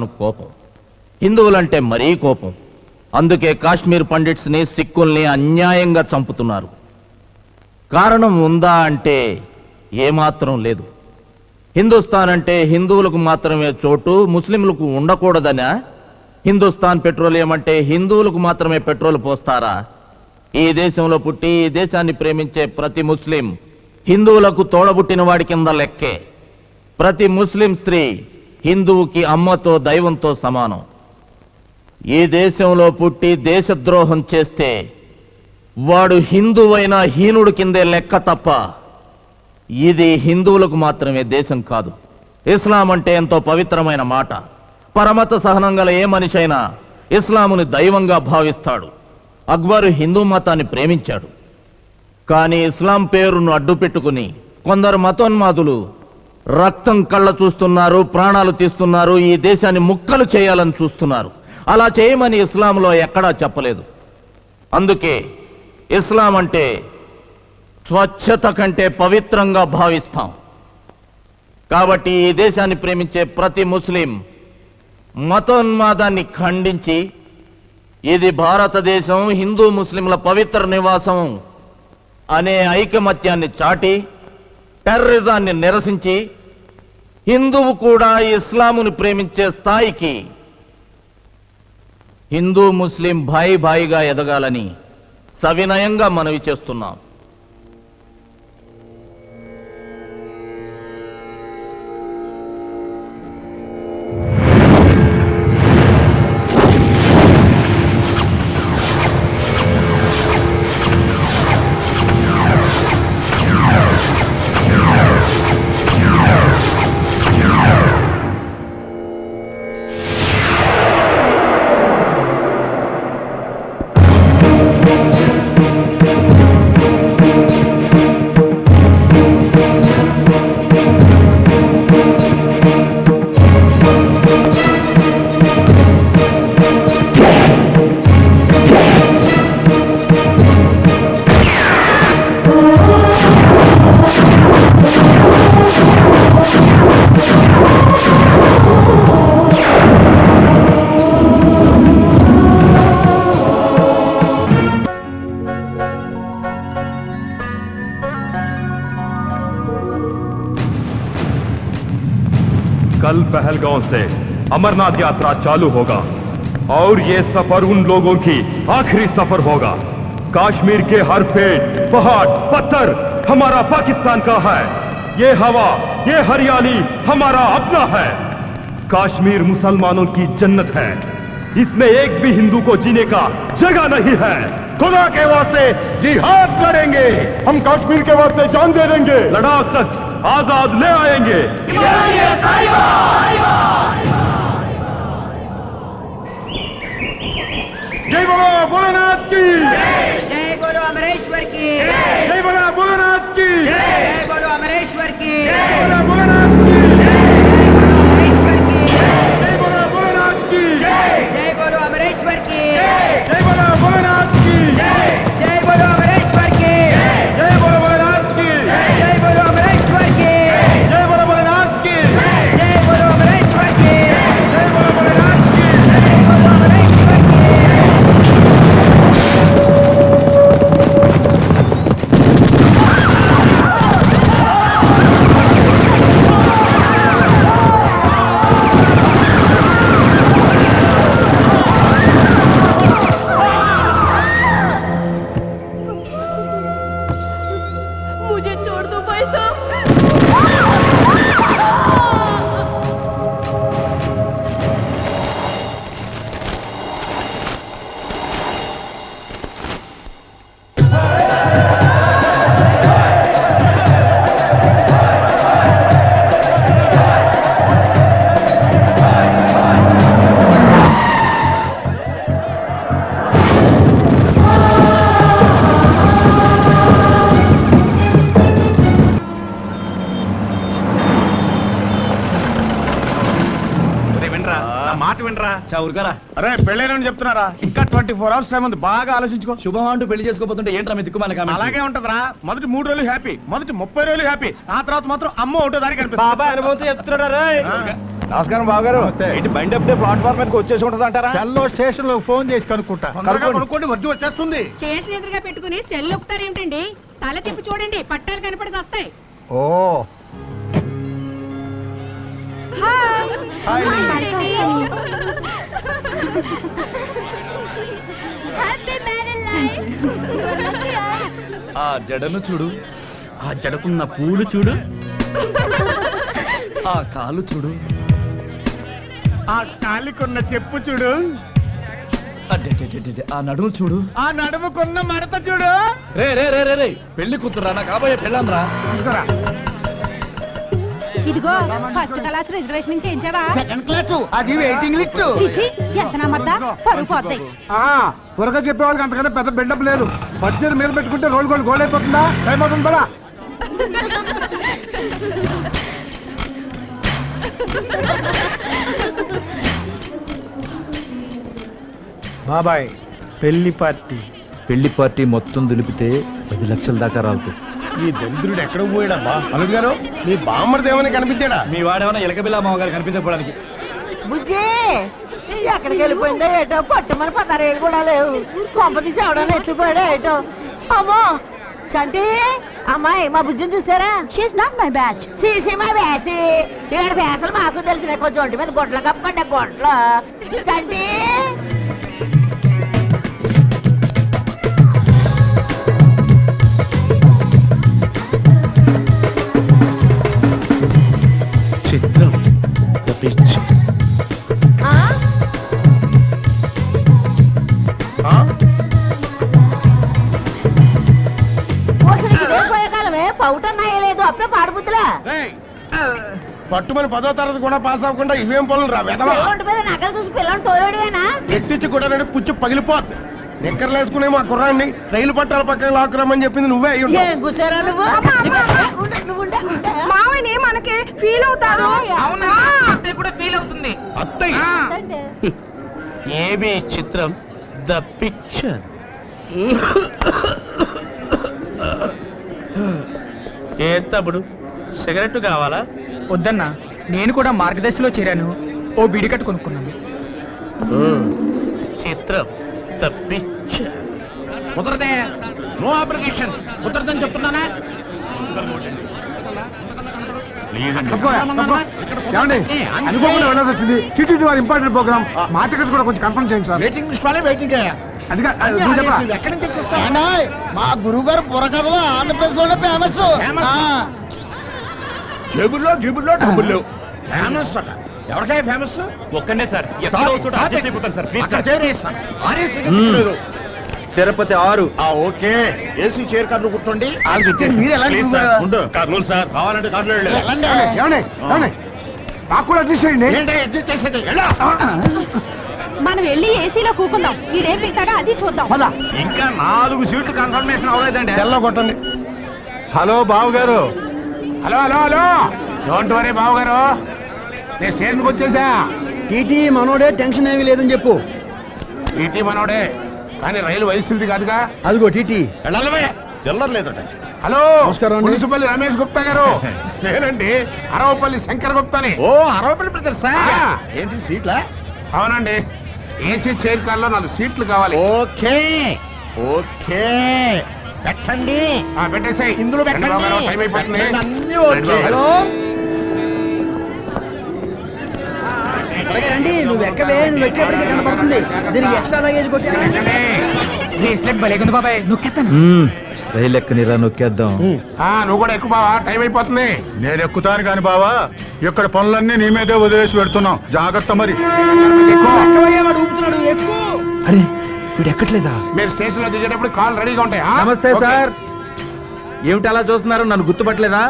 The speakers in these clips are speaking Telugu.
కోపం. హిందువులంటే మరీ కోపం. అందుకే కాశ్మీర్ పండిట్స్ని సిక్కుల్ని అన్యాయంగా చంపుతున్నారు. కారణం ఉందా అంటే ఏమాత్రం లేదు. హిందుస్థాన్ అంటే హిందువులకు మాత్రమే చోటు ముస్లింలకు ఉండకూడదనా? హిందుస్థాన్ పెట్రోలియం అంటే హిందువులకు మాత్రమే పెట్రోల్ పోస్తారా? ఈ దేశంలో పుట్టి ఈ దేశాన్ని ప్రేమించే ప్రతి ముస్లిం హిందువులకు తోడబుట్టిన వాడి కింద లెక్కే. ప్రతి ముస్లిం స్త్రీ హిందువుకి అమ్మతో దైవంతో సమానం. ఈ దేశంలో పుట్టి దేశద్రోహం చేస్తే వాడు హిందువైన హీనుడు కిందే లెక్క తప్ప ఇది హిందువులకు మాత్రమే దేశం కాదు. ఇస్లాం అంటే ఎంతో పవిత్రమైన మాట. పరమత సహనం గల ఏ మనిషి అయినా ఇస్లాముని దైవంగా భావిస్తాడు. అక్బరు హిందూ మతాన్ని ప్రేమించాడు. కానీ ఇస్లాం పేరును అడ్డు పెట్టుకుని కొందరు మతోన్మాదులు రక్తం కళ్ళ చూస్తున్నారు ప్రాణాలు తీస్తున్నారు ఈ దేశాన్ని ముక్కలు చేయాలని చూస్తున్నారు. అలా చేయమని ఇస్లాంలో ఎక్కడా చెప్పలేదు. అందుకే ఇస్లాం అంటే స్వచ్ఛత కంటే పవిత్రంగా భావిస్తాం. కాబట్టి ఈ దేశాన్ని ప్రేమించే ప్రతి ముస్లిం మతోన్మాదాన్ని ఖండించి ఇది భారతదేశం హిందూ ముస్లింల పవిత్ర నివాసం అనే ఐకమత్యాన్ని చాటి టెర్రరిజాన్ని నిరసించి హిందువు కూడా ఇస్లాముని ప్రేమించే స్థాయికి హిందూ ముస్లిం భాయి భాయిగా ఎదగాలని సవినయంగా మనవి చేస్తున్నాం. कल पहलगांव से अमरनाथ यात्रा चालू होगा और ये सफ़र उन लोगों की आखिरी सफ़र होगा। कश्मीर के हर पेड़ पहाड़ पत्थर हमारा पाकिस्तान का है। ये हवा ये हरियाली हमारा अपना है। कश्मीर मुसलमानों की जन्नत है। इसमें एक भी हिंदू को जीने का जगह नहीं है। खुदा के वास्ते जिहाद करेंगे। हम कश्मीर के वास्ते जान दे देंगे। लद्दाख तक आजाद ले आएंगे ఊరుగారా అరే పెళ్ళైనని చెప్తున్నారా? ఇంకా ట్వంటీ ఫోర్ అవర్స్ టైం ఉంది. బాగా ఆలోచించుకో. శుభం అంటూ పెళ్ళి చేసుకోబోతుంటే ఏంట్రా మీ దిక్కుమాల అలాగే ఉంటదిరా. మొదటి మూడు రోజులు హ్యాపీ మొదటి ముప్పై రోజులు హ్యాపీ ఆ తర్వాత మాత్రం అమ్మ ఒకటో దానికి కనిపిస్తుంది. బాబా అనుభవంతో చెప్తున్నాడు నమస్కారం బావగారు. నమస్తే. ఏంటి బండి అప్పుడే ప్లాట్ఫామ్ మీదకి వచ్చేసి ఉంటుంది అంటారా? సెల్లో స్టేషన్లో ఫోన్ చేసి కనుక్కుంటా. కనుక్కోండి. వర్జి వచ్చేస్తుంది. స్టేషన్ ఎదురుగా పెట్టుకుని సెల్ ఒక్కుతారేమిటండి తల తిప్పి చూడండి పట్టాలు కనపడి వస్తాయి ఓ. ఆ జడను చూడు. ఆ జడకున్న పూలు చూడు. ఆ కాలు చూడు. ఆ కాలికున్న చెప్పు చూడు. అడ్డెడ్డెడ్డెడ్డె, ఆ నడుము చూడు. ఆ నడుముకున్న మడత చూడు. రే రే రే రే రే. పెళ్ళి కూతురా నా కాబోయే పెళ్ళంద్రా. తీసుకురా. ఇదిగో ఫస్ట్ క్లాస్ రిజర్వేషన్ చేయించావా? సెకండ్ క్లాస్ అది వెయిటింగ్ లిస్ట్ చిచి ఎంత నమ్మద్దా పరుగు పోతాయి. త్వరగా చెప్పేవాళ్ళకి అంతకంటే పెద్ద బిల్డప్ లేదు. బడ్జెట్ మీద పెట్టుకుంటే రోల్ గోల్ గోల్ అయిపోతుందా? టైం అవుతుంది కదా బాబాయ్ పెళ్ళి పార్టీ. పెళ్ళి పార్టీ మొత్తం దులిపితే పది లక్షల దాకా రాలుతుంది ఈ దరిద్రుడు ఎక్కడ పోయాడమ్మా అల్లుడు గారు మీ బామ్మర్ది ఏమైనా కనిపించాడా? మీ వాడేమన్నా ఎలకబిల్లా మామగారు కనిపించకపోవడానికి. బుజ్జి ఎక్కడికి వెళ్ళిపోయిందో ఏటో పట్టుమని పదహారేళ్ళు కూడా లేవు. కొంప తీసి ఎవడన్నా ఎత్తిపోయాడో ఏటో. అమ్మో చంటి అమ్మాయి మా బుజ్జిని చూసారా? షీస్ నాట్ మై బ్యాచ్ సీసీ మా వేసి. ఇక్కడ వేసలు మాకు తెలిసిన కొంచెం ఒంటి మీద గొడ్ల కప్పండి గొడ్ల. చంటి పట్టుమని పదో తరగతి కూడా పాస్ అవ్వకుండా ఇవేం పనులు రా వెదవా? ఒంటి మీద నగలు చూసి పిల్లల్ని తోలేడువేనా? ఎట్టించి కూడా నడి పుచ్చు పగిలిపోద్ది. నిక్కర్లు వేసుకునే మా కుర్రాన్ని రైలు పట్టాల పక్కన లాక్కురమ్మని చెప్పింది నువ్వే అయ్యి ఉంటావు. ఏం కూసారా నువ్వు? ఉండు, నువ్వు ఉండే, ఉండే. మావయ్యని మనకి ఫీల్ అవుతారు. అత్తయ్య ఏబి చిత్రం? The picture. ఏ తమ్ముడు? సిగరెట్ కావాలా? వద్దన్నా నేను కూడా మార్గదర్శిలో చేరాను. ఓ బిడికట్టు కొనుక్కున్నాను. చిత్రం ద పిక్చర్ కుదరదే. నో అప్లికేషన్స్ కుదరదని చెప్తున్నానా? ఏమండి? అనుకోకుండా వెళ్ళాల్సి వచ్చింది. టీటీడీ వారి ఇంపార్టెంట్ ప్రోగ్రామ్. మా టికెట్స్ కూడా కొంచెం కన్ఫర్మ్ చేయండి సార్. వెయిటింగ్ లిస్ట్ వాళ్ళే? ఎక్కడి నుంచి మా గురువు గారు బుర్రకథలో ఆంధ్రప్రదేశ్లోనే ఫేమస్ జేబుల్లో గిబుల్లో డబ్బులు లేవు. ఫేమస్ అట. ఎవరికై ఫేమస్ ఒక్కనే సార్. ఎక్కడో చోట అడ్జస్ట్ అయిపోతాను సార్. ప్లీజ్ అక్కడ సార్. ఆర్ఎస్ లేదు. తిరుపతి ఆరు. ఆ ఓకే. ఏసీ చైర్ కార్డు కూర్చోండి. వాళ్ళకి ఇచ్చేసి మీరు ఎలా ప్లీజ్ సార్ ఉండు. సార్ కావాలంటే. ఏమండి? ఏమండి? నాకు కూడా అడ్జస్ట్ చేయండి. ఏంటి? అడ్జస్ట్ చేసేది? ఎలా? మనం వెళ్ళి ఏసీలో కూకుందాం. ఈడేం పెట్టాడో అది చూద్దాం. పద. ఇంకా నాలుగు సీట్లు కన్ఫర్మేషన్ అవ్వలేదండి. సెల్లో కొట్టండి. హలో బాబు గారు hello hello hello. Don't worry బాబు గారు నేను స్టేషన్కి వచ్చేసా. టీటీ మనోడే టెన్షన్ ఏమీ లేదని చెప్పు. ఈటీ మనోడే. కానీ రైలు వయసుది కాదుగా. అదిగో టీటీ. వెళ్ళాలమే చిల్లర లేదట హలో నమస్కారం అండి. పులిసిపల్లి రమేష్ గుప్తా గారు. నేనండి అరవపల్లి శంకర్ గుప్తాని. ఓ అరవపల్లి బ్రదర్సా ఆ. ఏంటి సీట్లా? అవునండి. ఏసీ చైర్ కార్లో నాలుగు సీట్లు కావాలి. ఓకే. ఓకే. పెట్టండి. ఆ, పెట్టేసేయ్. ఇందులో పెట్టండి. టైం అయిపోతుంది. అన్నీ రండి ఓకే. నువ్వు ఎక్కవే? నువ్వు ఎక్కేపటికి కనపడుతుంది. దీనికి ఎక్స్ట్రా లగేజ్ కొట్టి పెట్టండి. నీ స్లెప్ భలేకుంది బాబాయ్. నొక్కేస్తాను. రైలు ఎక్కనిరా నొక్కేద్దాం. ఆ, నువ్వు కూడా ఎక్కువ బావా టైం అయిపోతుంది. నేను ఎక్కుతాను కాని బావా ఇక్కడ పనులన్నీ నీ మీదే వదిలేసి పెడుతున్నాం. జాగ్రత్త మరి. ఎక్కువ. అరే వీడు ఎక్కట్లేదా మీరు స్టేషన్లో దిగేటప్పుడు కాల్ రెడీగా ఉంటాయి? ఆ? నమస్తే ఓకే. సార్. ఏమిటి అలా చూస్తున్నారు? నన్ను గుర్తుపట్టలేదా?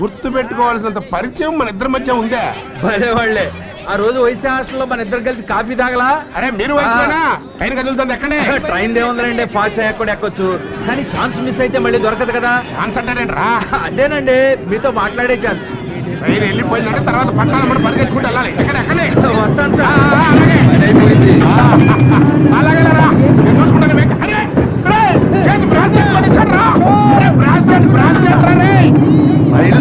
గుర్తు పెట్టుకోవాల్సినంత పరిచయం మన ఇద్దరి మధ్య ఉందే? భలే వాళ్ళే. ఆ రోజు వైసీ హాస్టల్లో మన ఇద్దరు కలిసి కాఫీ తాగలా? అరే మీరు వయసులోనా? ట్రైన్ కదులుతుంది ఎక్కడే? ట్రైన్ ఏముందండి ఫాస్ట్ ఎక్కడ ఎక్కొచ్చు. కానీ ఛాన్స్ మిస్ అయితే మళ్ళీ దొరకదు కదా? ఛాన్స్ అంటారేంటి రా అదేనండి మీతో మాట్లాడే ఛాన్స్. ట్రైన్ వెళ్ళిపోయిందంటే తర్వాత పట్టాల మనం పరిగెత్తుకుంటూ వెళ్ళాలి. ఎక్కడ ఎక్కడే? వస్తాను అలాగే. అలాగే నేను చూసుకుంటాను చేతి బ్రాస్లెట్ పడిచాడు రా. బ్రాస్లెట్ బ్రాస్లెట్ రే? రైలు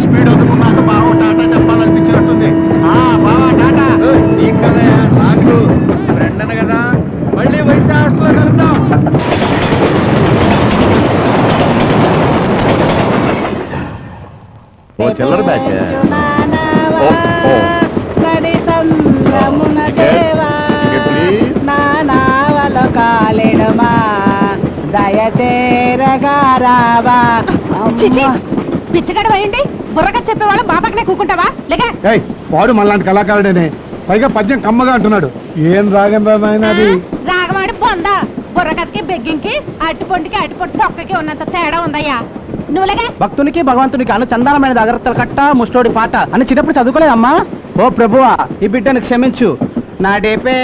చిల్లర బ్యాచ్? చిచి పిచ్చగడ వేయండి బుర్రగా చెప్పేవాళ్ళం మా పక్కనే కూకుంటావా? లేక? వాడు మళ్ళాంటి కళాకారుడేనే. పైగా పద్యం కమ్మగా అంటున్నాడు. ఏం రాగం రా నాయన అది రాగమాడి పొందా బుర్రకథకి బెగ్గింకి అట్టుపొంటికి అట్టుపొట్టు తొక్కకి ఉన్నంత తేడా ఉందయ్యా. నువ్వులేగా భక్తునికి భగవంతునికి అన్న చందానమైన జాగ్రత్తలు కట్ట ముష్టోడి పాట. అని చిన్నప్పుడు చదువుకోలేదమ్మా? ఓ ప్రభువా ఈ బిడ్డను క్షమించు. నా డేపే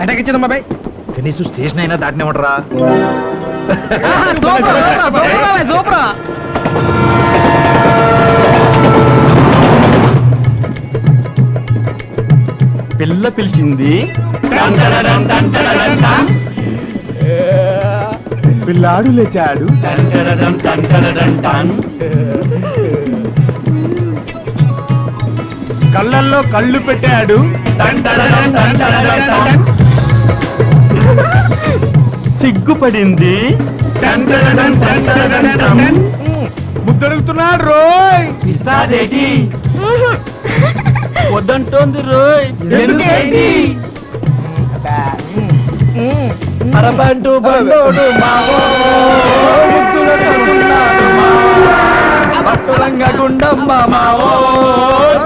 అటకిచ్చిందమ్మా బాయ్ కనీసం స్టేషన్ అయినా దాటినే ఉండరా పిల్ల పిలిచింది పిల్లాడు లేచాడు కళ్ళల్లో కళ్ళు పెట్టాడు సిగ్గుపడింది. ముద్దడుగుతున్నాడు రోయ్. వద్దంటోంది రోయ్. అరబంటు బండోడు మావో మావో. పట్టురంగ గుండమ్మ మావో.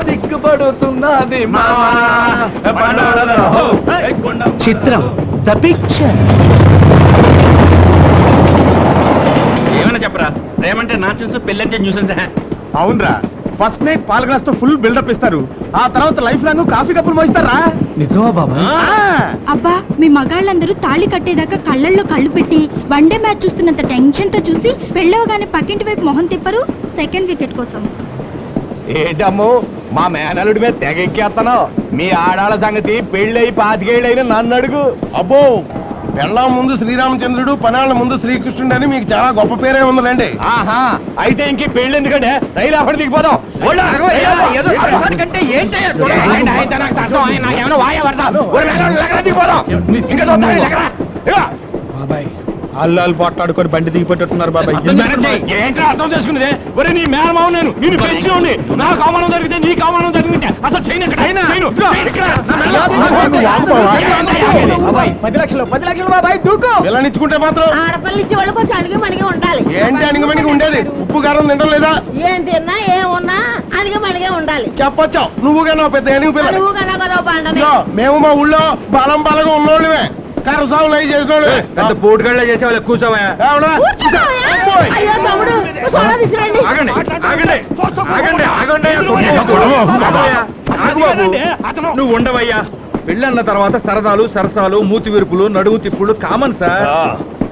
సిగ్గుపడుతున్నది మావా. చిత్రం. The picture. ఏమైనా చెప్పరా? ప్రేమంటే నా చూసు పెళ్ళంటే న్యూసెన్స్ అవునరా. ఫస్ట్ నైట్ పాల గ్లాస్తో ఫుల్ బిల్డప్ ఇస్తారు. ఆ తర్వాత లైఫ్ లాంగ్ కాఫీ కప్పులు మోయిస్తారా? నిజమా బాబా? అబ్బా మీ మగాళ్ళందరూ తాళి కట్టేదాకా కళ్ళల్లో కళ్ళు పెట్టి వన్డే మ్యాచ్ చూస్తున్నంత టెన్షన్తో చూసి పెళ్ళవగానే పక్కింటి వైపు మొహం తిప్పరు సెకండ్ వికెట్ కోసం. ఏంటమ్మో మా మేనలుడి మీద తెగ ఎక్కేస్తున్నావు మీ ఆడాళ్ళ సంగతి పెళ్ళయి పాతికేళ్ళైన నన్ను అడుగు. అబ్బో పెళ్ళాం ముందు శ్రీరామచంద్రుడు పనాళ్ళ ముందు శ్రీకృష్ణుడు అని మీకు చాలా గొప్ప పేరే ఉందండి ఆహా అయితే ఇంక పెళ్ళి ఎందుకంటే రైలు అప్పటి దిగిపోదాం అల్లాలు పోట్లాడుకొని బండి దిగిపోతున్నారు బాబాయ్. ఏంటో అర్థం చేసుకునేది ఒరే నీ మేనమావ నేను నేను పెంచి నాకు అవమానం జరిగితే నీకు అవమానం జరిగితే అసలు చేయను ఇక్కడ. పది లక్షలు పది లక్షలు బాబాయ్ దూకు. పిల్లనిచ్చుకుంటే మాత్రం ఆడపిల్లలు ఇచ్చే వాళ్ళు కొంచెం అణిగి మణిగి ఉండాలి. ఏంటి అణిగిమణిగి ఉండేది? ఉప్పు కారం తినడం లేదా? ఏం తిన్నా ఏం ఉన్నా అణిగి మణిగే ఉండాలి. చెప్పొచ్చావు. నువ్వుగా పెద్ద ఎనిగి పిల్ల. నువ్వు కన్నా మేము మా ఊళ్ళో బలం బలంగా ఉన్నోళ్ళమే. కరసాములు అవి చేసిన పెద్ద పోటుగాళ్ళ చేసేవాళ్ళు? కూర్చోవా? అయ్యో తమ్ముడు సోడా ఆగండి ఆగండి. నువ్వు ఉండవయ్యా. పెళ్ళన్న తర్వాత సరదాలు సరసాలు మూతి విరుపులు నడువు తిప్పులు కామన్ సార్.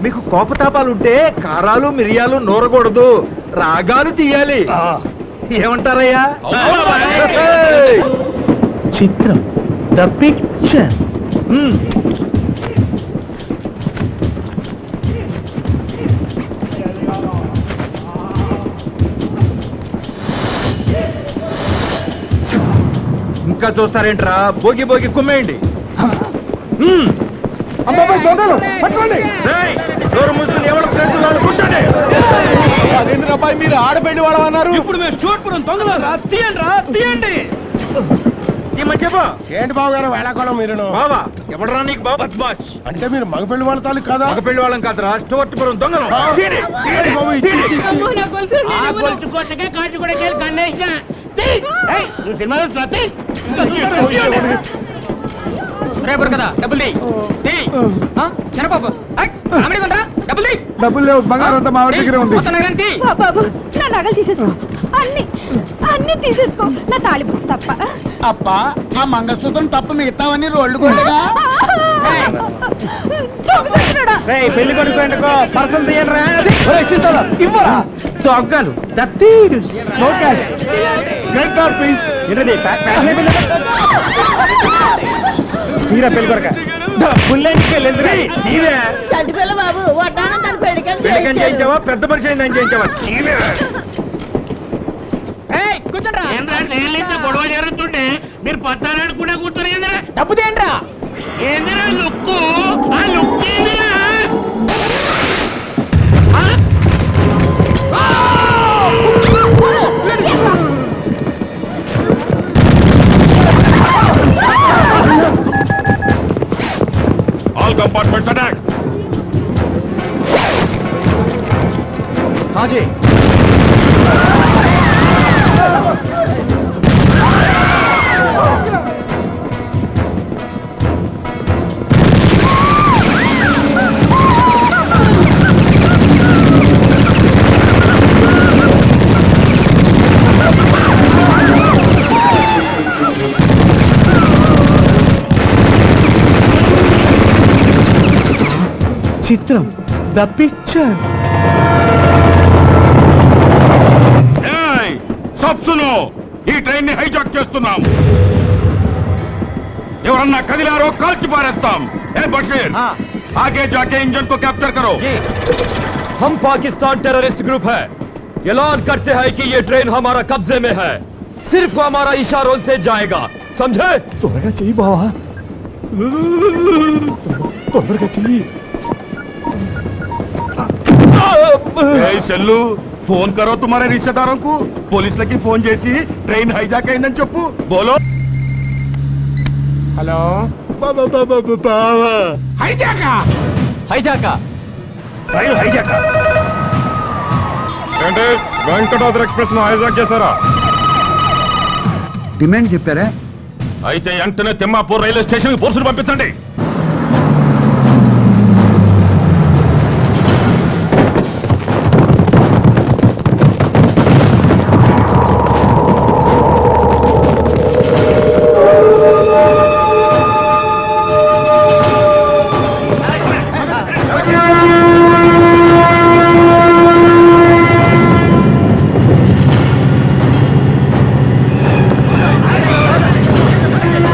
మీకు కోపతాపాలు ఉంటే కారాలు మిరియాలు నూరకూడదు. రాగాలు తీయాలి. ఏమంటారయ్యా! చిత్రం. The picture. ఇంకా చూస్తారేంట్రా? బోగి బోగి కుమ్మేయండి. మీరు ఆడపెళ్ళి వాడమన్నారు ఇప్పుడు మేము స్టూర్పురం తొందరరా తీయండి రా తీయండి! ఈ మధ్య ఏంటి బాబు గారు వేళాకోళం మీరు బావా ఎవడరా నీకు బాబా బద్మాష్. అంటే మీరు మగపెళ్ళి వాళ్ళ తాలూకు కాదా? మగ పెళ్ళి వాళ్ళం కాదురా స్టూవర్ట్పురం దొంగలు. కదా డబ్బులు చిన్నపాప. డబ్బులు డబ్బులు లేవు బంగారం అంతా మా దగ్గరే ఉంది. బాబు నా నగలు తీసేసుకో. అన్ని అన్ని తీసేసుకో. నా తాళిబొట్టు తప్ప. అప్ప ఆ మంగళసూత్రం తప్ప మిగతావన్నీ రోడ్లు కూడా పెళ్ళి కొడుకు ఎండుకో పర్సన్ తీయండి రా ఇవ్వరా? దొంగలు ప్యాక్ అయిపోయిందా? తీరా పెళ్ళి కొడక. బాబు వడ్డానం తన పెళ్ళికని పెళ్ళికని చేయించావా? పెద్ద మనిషి అయిందని చేయించావా? గొడవ జరుగుతుంటే మీరు పత్తారాడుకుండా కూర్చొని ఏందిరా? డబ్బు తేండ్రా ఏందిరా లుక్కు? ఆ లుక్ చిత్రం ద పిక్చర్ ఏయ్, సబ్ సునో ఈ ట్రైన్ ని హైజాక్ చేస్తున్నాం ఎవరన్నా కదిలారో కాల్చి పారేస్తాం ఏ బషీర్ आगे जाके इंजन को कैप्चर करो हम पाकिस्तान टेररिस्ट ग्रुप है ऐलान करते हैं कि ये ट्रेन हमारा कब्जे में है सिर्फ हमारा इशारों से जाएगा समझे త్వరగా చెయ్యి బావా తొందరగా చెయ్యి ए సెల్లు ఫోన్ కరో తుమారే రిశ్తేదారోं को పోలీసులకి ఫోన్ చేసి ట్రైన్ హైజాక్ అయిందని చెప్పు. బోలో. హలో. హైజాక? హైజాకా? Train hijack. ఏంటి? వెంకటాద్రి ఎక్స్ప్రెస్ను హైజాక్ చేశారా? డిమాండ్ చెప్పారా? అయితే వెంటనే తిమ్మాపూర్ రైల్వే స్టేషన్కి పోలీసులు పంపించండి.